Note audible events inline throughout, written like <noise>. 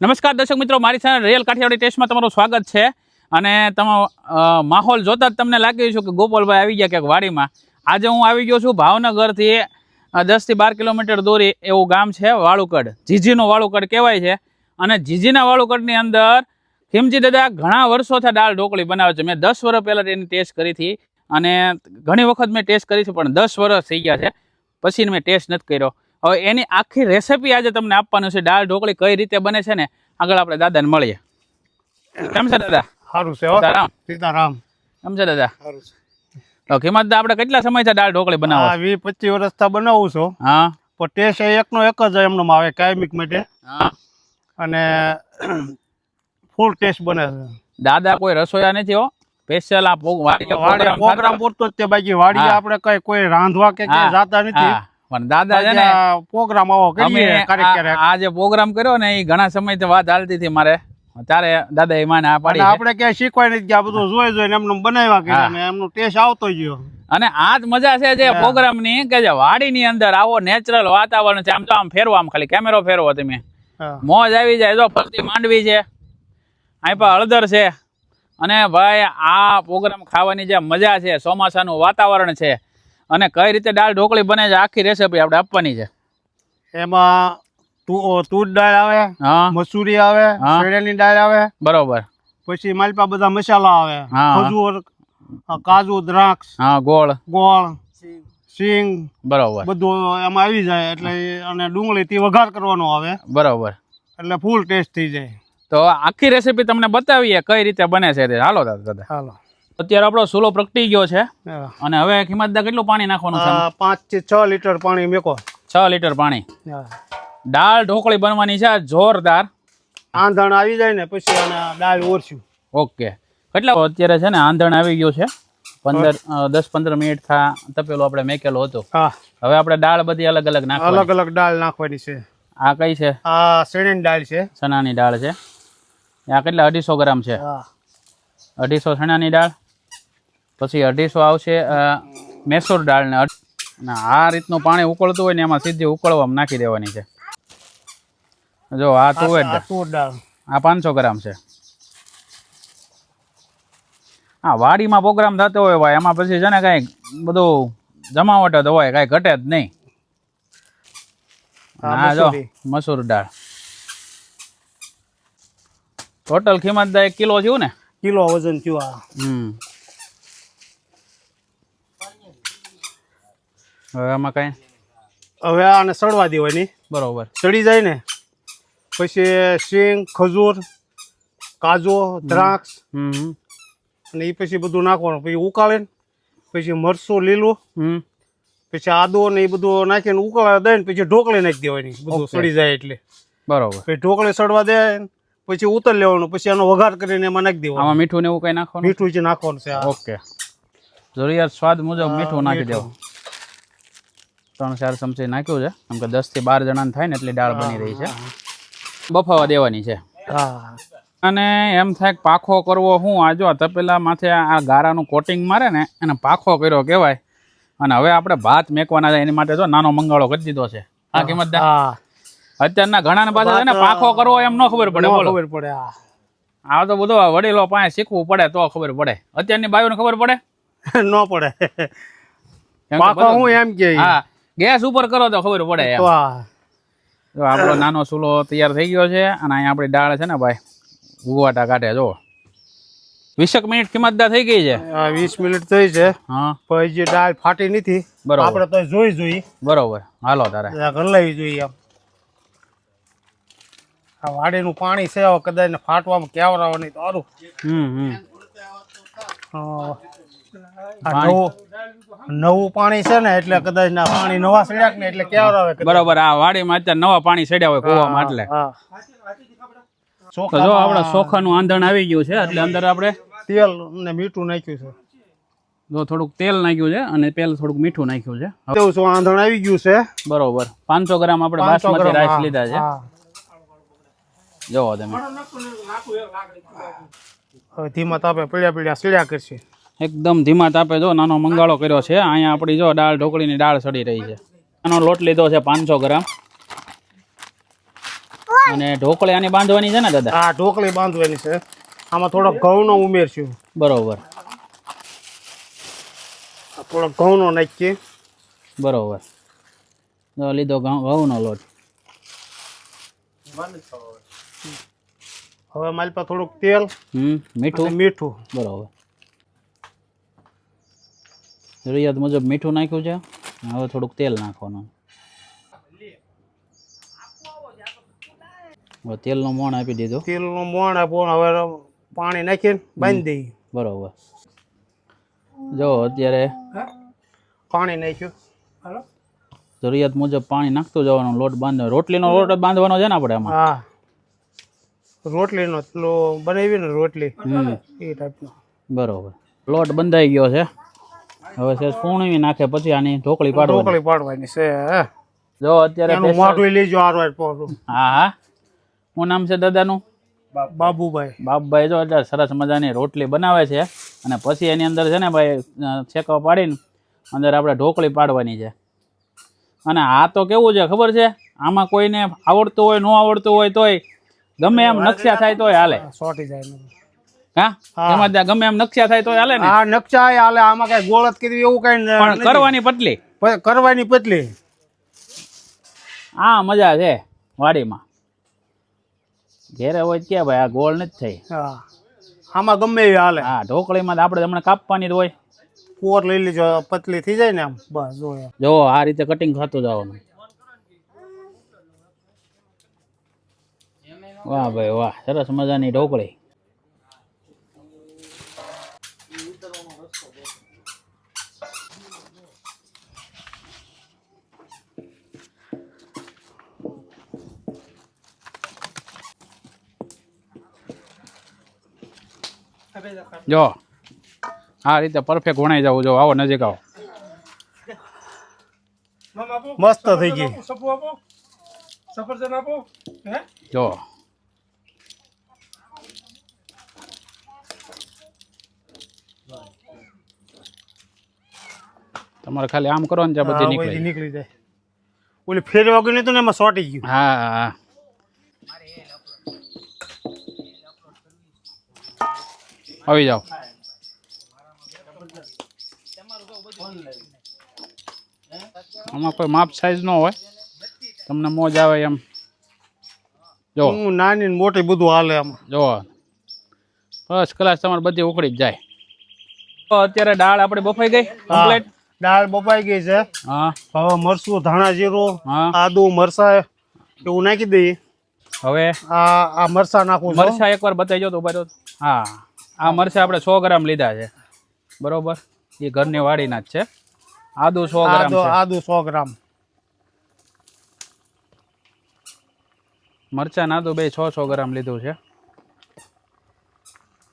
નમસ્કાર દર્શક મિત્રો, મારી સાથે રિયલ કાઠિયાવાડી ટેસ્ટમાં તમારું સ્વાગત છે. અને તમે માહોલ જોતા જ તમને લાગી છે કે ગોપાલભાઈ આવી ગયા ક્યાંક વાડીમાં. આજે હું આવી ગયો છું ભાવનગરથી દસથી બાર કિલોમીટર દૂરી એવું ગામ છે વાળુકડ. જીજીનું વાળુકડ કહેવાય છે. અને જીજીના વાળુકડની અંદર ખીમજી દાદા ઘણા વર્ષોથી દાળ ઢોકળી બનાવે છે. મેં દસ વર્ષ પહેલાં એની ટેસ્ટ કરી હતી. અને ઘણી વખત મેં ટેસ્ટ કરી છે, પણ દસ વર્ષ થઈ ગયા છે. પછી મેં ટેસ્ટ નથી કર્યો. હવે એની આખી રેસીપી આજે તમને આપવાનું છે. દાળ ઢોકળી કઈ રીતે બને છે ને આગળ આપણે દાદાને મળીએ. કેમ છે દાદા? સારું છે હો. સીતારામ. કેમ છે દાદા? સારું છે. કિંમત આપણે કેટલા સમયથી દાળ ઢોકળી બનાવો વીસ પચીસ વર્ષથી બનાવું છું. હા. પણ ટેસ્ટ એકનો એક જ એમનો આવે કાયમિક માટે. હા. અને ફૂલ ટેસ્ટ બને છે. દાદા કોઈ રસોયા નથી હો. સ્પેશિયલ આ પ્રોગ્રામ પૂરતો જ તે બાકી વાડી. આપણે કઈ કોઈ રાંધવા કે જાતા નથી. પણ દાદા છે ને પ્રોગ્રામ આવો કરીએ આ જે પ્રોગ્રામ કર્યો ને એ ઘણા સમયથી વાત હાલતી હતી મારે. ત્યારે દાદા એ માને આ પાડી આપણે ક્યાંય શીખવાય નથી કે આ બધું જોઈ જોઈને એમનું બનાવ્યા કે. એમનો ટેસ્ટ આવતો ગયો. અને આ જ મજા છે જે પ્રોગ્રામની કે જે વાડી ની અંદર આવો નેચરલ વાતાવરણ છે આમ તો આમ ફેરવો આમ ખાલી કેમેરો ફેરવો તમે. મોજ આવી જાય જો ફરતી માંડવી છે અહીં પર હળદર છે. અને ભાઈ આ પ્રોગ્રામ ખાવાની જે મજા છે ચોમાસાનું વાતાવરણ છે. અને કઈ રીતે દાળ ઢોકળી બને છે આખી રેસીપી આપણે આપવાની છે. એમાં તુ- તુર દાળ આવે હા. મસૂરી આવે હા. દાળ આવે બરોબર. પછી માલપા બધા મસાલા આવે હા. ખજૂર કાજુ દ્રાક્ષ હા ગોળ. ગોળ સિંગ. બરોબર. બધું એમાં આવી જાય એટલે અને ડુંગળી થી વઘાર કરવાનો આવે. બરોબર. એટલે ફૂલ ટેસ્ટ થઈ જાય. તો આખી રેસીપી તમને બતાવીએ કઈ રીતે બને છે હાલો દાદા દાદા. હાલો. અત્યારે આપણો સોલો પ્રગટી ગયો છે. અને હવે કિંમતદા કેટલું પાણી નાખવાનું છે? પાંચથી છ લીટર પાણી મેકો. છ લીટર પાણી. દાળ ઢોકળી બનવાની છે જોરદાર. આંધણ આવી જાય ને પછી દાળ ઓરશું. ઓકે. કેટલા અત્યારે છે ને આંધણ આવી ગયું છે? પંદર દસ પંદર મિનિટ થા તપેલો આપણે મેકેલો હતો. હવે આપણે દાળ બધી અલગ અલગ નાખ અલગ અલગ દાળ નાખવાની છે. આ કઈ છે? આ શેરડીની દાળ છે. ચણાની દાળ છે. આ કેટલા અઢીસો ગ્રામ છે? અઢીસો ચણાની દાળ. પછી અઢીસો આવશે મેસૂર દાળને દાળ અને આ રીતનું પાણી ઉકળતું હોય ને એમાં સીધી ઉકળવામાં નાખી દેવાની છે. જો આ તુવેર આ દાળ. આ પાંચસો ગ્રામ છે. હા વાડીમાં પ્રોગ્રામ થતો હોય ભાઈ એમાં પછી છે ને કાંઈ બધું જમાવટ જ હોય કાંઈ ઘટે જ નહીં. હા જો મસૂરી. મસૂર દાળ. ટોટલ કિંમત એક કિલો થયું ને? કિલો વજન થયું આ. હમ. હવે આમાં કાંઈ? હવે આને સડવા દેવાની બરોબર. સડી જાય ને પછી સિંગ ખજૂર કાજુ દ્રાક્ષ. અને એ પછી બધું નાખવાનું. પછી ઉકાળે પછી મરચું લીલું પછી આદુ ને એ બધું નાખીને ઉકાળવા દે ને પછી ઢોકળી નાખી દેવાની. બધું સડી જાય એટલે. બરોબર. પછી ઢોકળી સડવા દે પછી ઉતર લેવાનું પછી એનો વઘાર કરીને એમાં નાખી દેવાનું. આમાં મીઠું ને એવું કઈ નાખવાનું? મીઠું જે નાખવાનું છે. ઓકે. જરૂરિયાત સ્વાદ મુજબ મીઠું નાખી દેવું ત્રણ ચાર ચમચી નાખ્યું છે. કેમ કે દસથી બાર જણાને થાય ને એટલી દાળ બની રહી છે. બફાવા દેવાની છે. અને એમ થાય કે પાખો કરવો હું આજો તપેલા માથે આ ગારાનું કોટિંગ મારે ને એને પાખો કર્યો કહેવાય. અને હવે આપણે ભાત મેકવાના એની માટે જો નાનો મંગાળો કરી દીધો છે. આ કિંમત અત્યારના ઘણા પાસે છે ને પાખો કરવો એમ ન ખબર પડે ખબર પડે આ તો બધો વડીલો પાસે શીખવું પડે તો ખબર પડે. અત્યારની બાયુને ખબર પડે? <laughs> ન પડે. બધું- હું એમ કે. હા. ગેસ ઉપર કરો તો ખબર પડે એમ. જો આપણો નાનો ચૂલો તૈયાર થઈ ગયો છે અને અહીંયા આપણી દાળ છે ને ભાઈ ઉગવાટા કાઢે જો વીસેક મિનિટ કિંમત થઈ ગઈ છે? વીસ મિનિટ થઈ છે. હા. પછી જે દાળ ફાટી નથી. બરોબર. આપણે તો જોઈ જોઈ. બરોબર. હાલો તારે. ગલાવી જોઈએ આમ. આ વાડીનું પાણી છે કદાચ ફાટવામાં કેવરાવાની તારું હમ હમ. હા. આ નવું નવું પાણી છે ને એટલે કદાચ ના પાણી નવા સડ્યા ને એટલે કેવરાવે કદાચ. બરોબર આ વાડીમાં અત્યારે નવા પાણી સડ્યા હોય કૂવામાં એટલે. તો જો આપણે ચોખાનું આંધણ આવી ગયું છે એટલે અંદર આપણે તેલ ને મીઠું નાખ્યું છે. જો થોડુંક તેલ નાખ્યું છે અને તેલ થોડુંક મીઠું નાખ્યું છે. તેવું શું આંધણ આવી ગયું છે? બરોબર. પાંચસો ગ્રામ આપણે 500 બાસમતી રાઈસ લીધા છે. જોવો તમે. હવે ધીમા તાપે પીળ્યા પીળ્યા સીડ્યા કરશે. એકદમ ધીમા તાપે જો નાનો મંગાળો કર્યો છે. અહીંયા આપણી જો દાળ ઢોકળીની દાળ સડી રહી છે. આનો લોટ લીધો છે પાંચસો ગ્રામ. અને ઢોકળી આની બાંધવાની છે ને દાદા? હા ઢોકળી બાંધવાની છે. આમાં થોડોક ઘઉંનો ઉમેરશું બરોબર. થોડો ઘઉંનો નાખીએ. બરોબર. લીધો ઘઉં ઘઉંનો લોટ. હવે મારી પાસે થોડુંક તેલ હમ મીઠું? મીઠું. બરોબર. જરૂરિયાત મુજબ મીઠું નાખ્યું છે હવે થોડુંક તેલ નાખવાનું. હવે તેલનું મોણ આપી દીધું. તેલનો મોણ આપો હવે પાણી નાખીને બાંધી દઈએ. બરોબર. જો અત્યારે પાણી નાખ્યું. જરૂરિયાત મુજબ પાણી નાખતું જવાનું લોટ બાંધ રોટલીનો લોટ બાંધવાનો છે ને આપણે આમાં? હા. રોટલીનો પેલો બનાવી ને રોટલી. એ ટાઈપનો બરોબર. લોટ બંધાઈ ગયો છે. હવે છે પૂણી નાખે પછી આની ઢોકળી પાડવાની. ઢોકળી પાડવાની છે. જો અત્યારે એનું મોઢું લેજો આર વાર પોરું હા હા. શું નામ છે દાદાનું? બાબુભાઈ. બાબુભાઈ જો એટલે સરસ મજાની રોટલી બનાવે છે. અને પછી એની અંદર છે ને ભાઈ છેકો પાડીને અંદર આપણે ઢોકળી પાડવાની છે. અને આ તો કેવું છે ખબર છે? આમાં કોઈને આવડતું હોય ન આવડતું હોય તોય ગમે એમ નકશા થાય તોય હાલે. સોટી જાય. હા? એમાં ત્યાં ગમે એમ નકશા થાય તો હાલે ને. આ નકશા હાલે. આમાં કઈ ગોળત કીધું એવું કઈ પણ કરવાની પટલી કરવાની પતલી. આ મજા છે વાડીમાં. ઘેરે હોય કે ભાઈ આ ગોળ નથી થઈ. હા. આમાં ગમે એવી હાલે. હા ઢોકળીમાં આપણે હમણાં કાપવાની જ હોય. કોર લઈ લેજો પતલી થઈ જાય ને આમ. બસ જો જો આ રીતે કટિંગ થતું જવાનું. વાહ ભાઈ વાહ. સરસ મજાની ઢોકળી. જો. આ રીતે પરફેક્ટ વણાઈ જવું. જો આવો નજીક આવો. મસ્ત થઈ ગઈ. જો. તમારે ખાલી આમ કરો ને બધી નીકળી બધી નીકળી જાય. ઓલી ફેર ગઈ નહીં ને એમાં સોટી ગયું. હા હા. આવી જાઓ. આમાં કોઈ માપ સાઈઝ ન હોય. તમને મોજ આવે એમ. જો. હું નાની ને મોટી બધું હાલે આમાં. જો. ફર્સ્ટ ક્લાસ તમારે બધી ઉકળી જ જાય. અત્યારે દાળ આપણે બફાઈ ગઈ? કમ્પ્લીટ દાળ બફાઈ ગઈ છે. હા. હવે મરસું ધાણા જીરું આદુ મરસા એવું નાખી દઈએ. હવે? આ આ મરસા નાખું મરસા એકવાર બતાવી જો તો ઊભા હા. આ મરચા આપણે સો ગ્રામ લીધા છે. બરોબર? એ ઘરની વાડીના જ છે. આદુ સો ગ્રામ આદુ છે. સો ગ્રામ. મરચા ને આદુ બે છ સો ગ્રામ લીધું છે.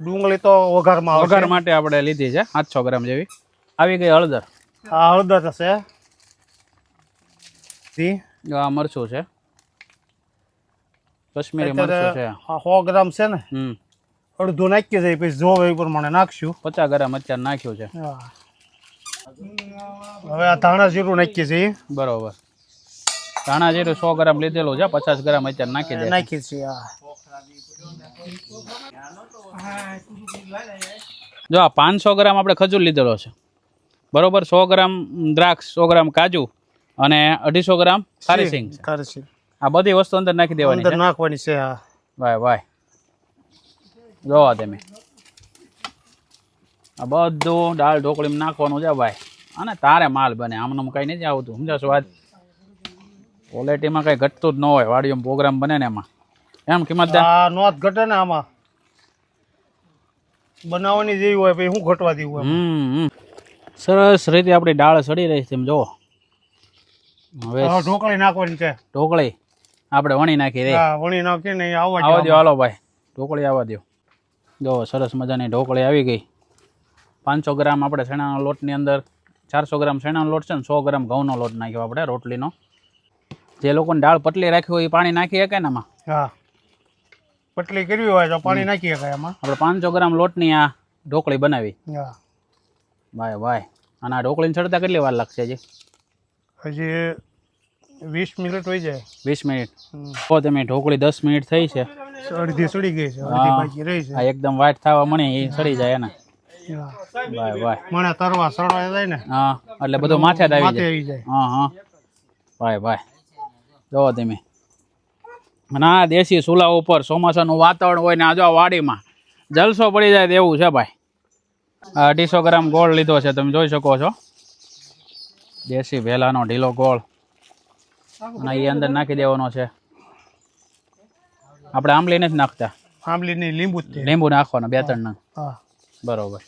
ડુંગળી તો વઘારમાં વઘાર માટે આપણે લીધી છે આઠસો ગ્રામ જેવી. આવી ગઈ હળદર. આ હળદર છે આ મરચું છે. કશ્મીરી મરચું છે. સો ગ્રામ છે ને? હમ. અડધું નાખ્યો છે પછી જોવે એ પ્રમાણે નાખશું. પચાસ ગ્રામ અત્યારે નાખ્યું છે. હવે આ ધાણા જીરું નાખીએ છીએ. બરોબર. ધાણા જીરું સો ગ્રામ લીધેલું છે પચાસ ગ્રામ અત્યારે નાખી દે. નાખીએ છીએ જો આ પાંચસો ગ્રામ આપણે ખજૂર લીધેલો છે. બરોબર સો ગ્રામ દ્રાક્ષ સો ગ્રામ કાજુ અને અઢીસો ગ્રામ ખારી સિંગ આ બધી વસ્તુ અંદર નાખી દેવાની અંદર નાખવાની છે હા. વાય ભાઈ જોવા તમે આ બધું દાળ ઢોકળીમાં નાખવાનું છે ભાઈ. અને તારે માલ બને. આમનું કઈ નથી આવતું. સમજાશો સ્વાદ ક્વોલિટીમાં કઈ ઘટતું જ ન હોય. વાડીઓમાં પ્રોગ્રામ બને ને એમાં. એમ કિંમત નોંધ ઘટે ને આમાં. બનાવવાની જેવી હોય પછી શું ઘટવા દેવું હોય? હમ. સરસ રીતે આપણી દાળ સડી રહી છે એમ જુઓ હવે ઢોકળી નાખવાની છે. ઢોકળી. આપણે વણી નાખી દે વણી નાખી ને આવવા આવવા દો હાલો ભાઈ. ઢોકળી આવવા દો જો સરસ મજાની ઢોકળી આવી ગઈ. પાંચસો ગ્રામ આપણે શેણાના લોટની અંદર ચારસો ગ્રામ શેણાનો લોટ છે ને સો ગ્રામ ઘઉંનો લોટ નાખ્યો આપણે રોટલીનો. જે લોકોને દાળ પટલી રાખી હોય એ પાણી નાખી શકાય ને એમાં હા. પટલી કરવી હોય તો પાણી નાખી શકાય એમાં આપણે પાંચસો ગ્રામ લોટની આ ઢોકળી બનાવી. હા. ભાઈ ભાઈ અને આ ઢોકળીને ચડતા કેટલી વાર લાગશે હજી? હજી વીસ મિનિટ હોય જાય. વીસ મિનિટ. તો તમે ઢોકળી દસ મિનિટ થઈ છે. અડધી સડી ગઈ છે અડધી બાકી રહી છે. આ એકદમ વાઈટ થવા મને એ સડી જાય એને. હા. વાય વાય મને તરવા સડવા જાય ને હા એટલે બધું માથે જ આવી જાય. હા હા. ભાઈ ભાઈ જોવો તમે. ના દેશી ચૂલા ઉપર ચોમાસાનું વાતાવરણ હોય ને આજો વાડીમાં જલસો પડી જાય તેવું છે ભાઈ. આ અઢીસો ગ્રામ ગોળ લીધો છે તમે જોઈ શકો છો. દેશી ભેલાનો ઢીલો ગોળ. અને એ અંદર નાખી દેવાનો છે. આપણે આંબલી નથી નાખતા. આંબલી ની લીંબુ જ લીંબુ નાખવાના બે ત્રણ નંગ બરોબર.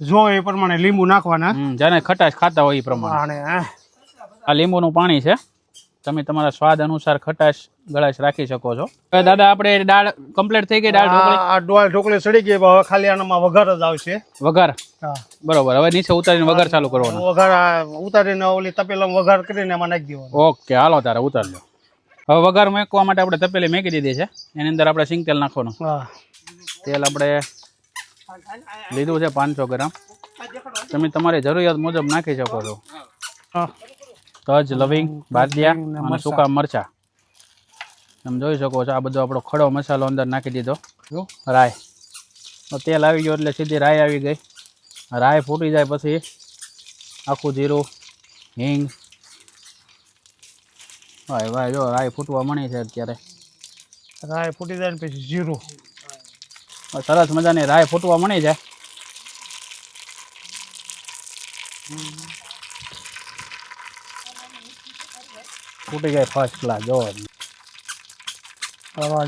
જો એ પ્રમાણે લીંબુ નાખવાના. જાને ખટાશ ખાતા હોય એ પ્રમાણે. આ લીંબુનું પાણી છે. તમે તમારા સ્વાદ અનુસાર ખટાશ ગળાશ રાખી શકો છો. હવે દાદા આપણે દાળ કમ્પ્લીટ થઈ ગઈ દાળ ઢોકળી? આ ઢોકળી સડી ગઈ હવે ખાલી આનામાં વઘાર જ આવશે. વઘાર? બરોબર હવે નીચે ઉતારીને વઘાર ચાલુ કરવાનો. વઘાર ઉતારીને ઓલી તપેલામાં વઘાર કરીને એમાં નાખી દેવાનો. ઓકે હાલો તારે ઉતારજો. હવે વઘાર મૂકવા માટે આપણે તપેલી મેકી દીધી છે. એની અંદર આપણે સિંગ તેલ નાખવાનું. તેલ આપણે લીધું છે પાંચસો ગ્રામ. તમે તમારી જરૂરિયાત મુજબ નાખી શકો છો. તજ લવિંગ બાદિયા અને સૂકા મરચા. તમે જોઈ શકો છો આ બધો આપણો ખડો મસાલો અંદર નાખી દીધો. રાય તેલ આવી ગયો એટલે સીધી રાય આવી ગઈ. રાય ફૂટી જાય પછી આખું જીરું હિંગ ભાઈ ભાઈ જો રાય ફૂટવા મળી છે અત્યારે. રાય ફૂટી જાય ને પછી જીરું. સરસ મજાની રાય ફૂટવા મળી જાય. ફૂટી જાય ફર્સ્ટ ક્લાસ જો.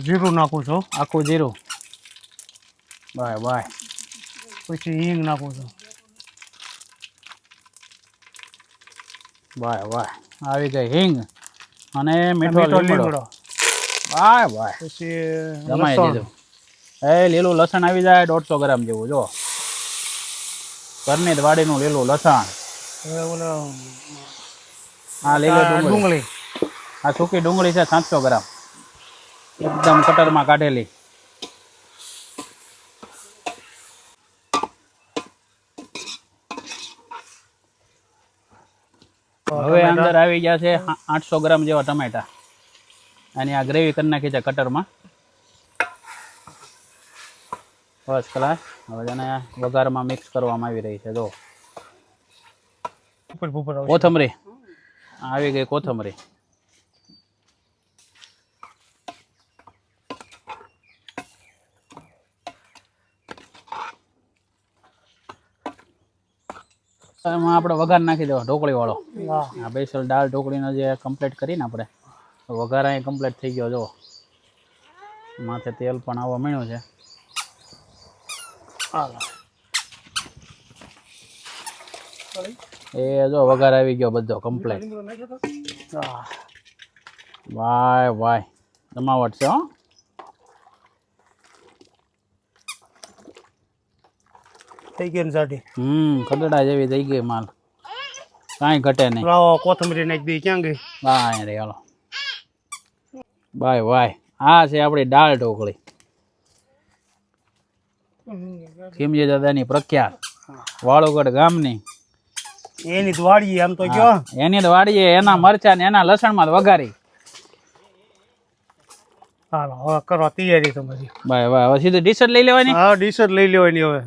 જીરું નાખું છું. આખું જીરું? બાય બાય પછી હિંગ નાખું છું. બાય બાય આવી ગઈ હિંગ. અને મીઠો લીમડો. બાય બાય પછી જમાઈ. દીધું. એ લીલું લસણ આવી જાય દોઢસો ગ્રામ જેવું જો. ઘરની વાડીનું લીલું લસણ. હા લીલું ડુંગળી. ડુંગળી. આ સૂકી ડુંગળી છે સાતસો ગ્રામ. એકદમ કટરમાં કાઢેલી હવે અંદર આવી ગયા છે આઠસો ગ્રામ જેવા ટમેટા. અને આ ગ્રેવી કરી નાખી છે કટરમાં. ફર્સ્ટ ક્લાસ હવે તેને વઘારમાં મિક્સ કરવામાં આવી રહી છે જો. કોથમરી. આવી ગઈ કોથમરી. એમાં આપણે વઘાર નાખી દેવા ઢોકળી વાળો આ સ્પેશિયલ દાળ ઢોકળીનો જે કમ્પ્લીટ કરીને આપણે વઘાર અહીં કમ્પ્લીટ થઈ ગયો જો માથે તેલ પણ આવવા મળ્યું છે. એ જો વઘાર આવી ગયો બધો કમ્પ્લીટ વાય વાય. જમાવટ છે હો. થઈ ગઈ ને સાડી હમ ખદડા જેવી થઈ ગઈ માલ. કાંઈ ઘટે નહીં. લાવો કોથમરી નાખી દઈ ક્યાં ગઈ? બાય રે હાલો. By Y. આ છે આપણી દાળ ઢોકળી. ખીમજી દાદાની પ્રખ્યાત? વાળુગઢ ગામની. એની જ વાળી આમ તો કયો એની જ વાડીએ એના મરચા ને એના લસણમાં માં વઘારી. હાલો હવે કરો તૈયારી તમારી. Bye bye. હવે સીધું ડીશ લઈ લેવાની? હા ડીશ લઈ લેવાની હવે.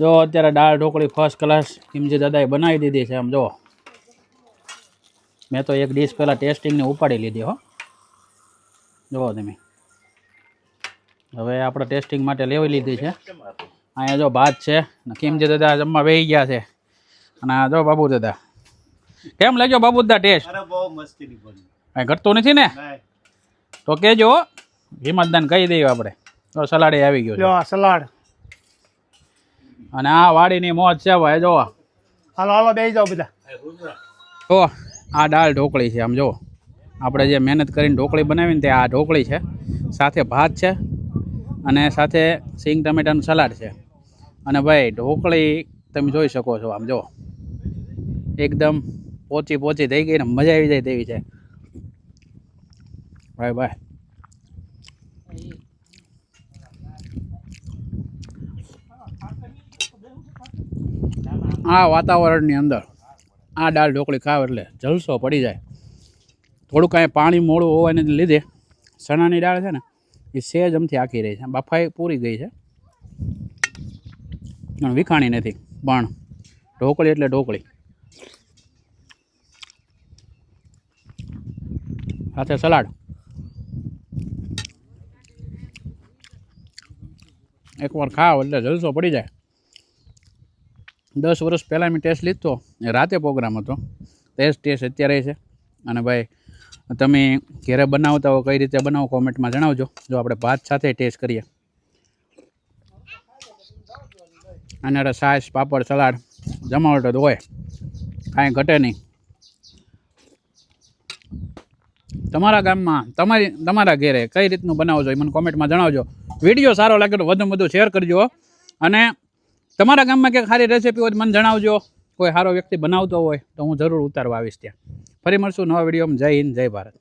જો અત્યારે દાળ ઢોકળી ફર્સ્ટ ક્લાસ ખીમજી દાદાએ બનાવી દીધી છે આમ જો. મેં તો એક ડીશ પહેલાં ટેસ્ટિંગને ઉપાડી લીધી હો. જુઓ તમે. હવે આપણે ટેસ્ટિંગ માટે લેવી લીધી છે. અહીંયા જો ભાત છે ને ખીમજી દાદા જમવા બેસી ગયા છે. અને આ જો બાબુ દાદા. કેમ લાગ્યો બાબુ દાદા ટેસ્ટ કાંઈ ઘટતું નથી ને? તો કહેજો હિંમતદાન કહી દઈએ આપણે. તો સલાડે આવી ગયો સલાડ. અને આ વાડીની મોજ છે ભાઈ જો હાલો હાલો બે જાઓ બધા. જો આ દાળ ઢોકળી છે આમ જો આપણે જે મહેનત કરીને ઢોકળી બનાવીને તે આ ઢોકળી છે. સાથે ભાત છે અને સાથે સિંગ ટમેટાનું સલાડ છે. અને ભાઈ ઢોકળી તમે જોઈ શકો છો આમ જો એકદમ પોચી પોચી થઈ ગઈ ને મજા આવી જાય તેવી છે. ભાઈ ભાઈ. આ વાતાવરણની અંદર આ દાળ ઢોકળી ખાવ એટલે જલસો પડી જાય. થોડુંક કાંઈ પાણી મોડું હોવાને લીધે ચણાની દાળ છે ને, એ સેજ અમથી આખી રહી છે. બફાઈ પૂરી ગઈ છે. પણ વિખાણી નથી. પણ ઢોકળી એટલે ઢોકળી. સાથે સલાડ. એકવાર ખાવ એટલે જલસો પડી જાય. દસ વર્ષ પહેલાં મેં ટેસ્ટ લીધો રાતે પ્રોગ્રામ હતો. ટેસ્ટ ટેસ્ટ અત્યારે છે. અને ભાઈ, તમે ઘરે બનાવતા હો, કઈ રીતે બનાવો કોમેન્ટમાં જણાવજો. જો આપણે ભાત સાથે ટેસ્ટ કરીએ. અને સાસ પાપડ, સલાડ, જમાવટ તો હોય. કાંઈ ઘટે નહીં. તમારા ગામમાં, તમારી, તમારા ઘેરે કઈ રીતનું બનાવો છો એ મને કોમેન્ટમાં જણાવજો. વીડિયો સારો લાગે તો વધુ વધુ શેર કરજો અને તમારા ગામમાં ક્યાંક સારી રેસીપી હોય મને જણાવજો. કોઈ સારો વ્યક્તિ બનાવતો હોય તો હું જરૂર ઉતારવા આવીશ ત્યાં. ફરી મળશું નવા વિડીયોમાં. જય હિન્દ, જય ભારત.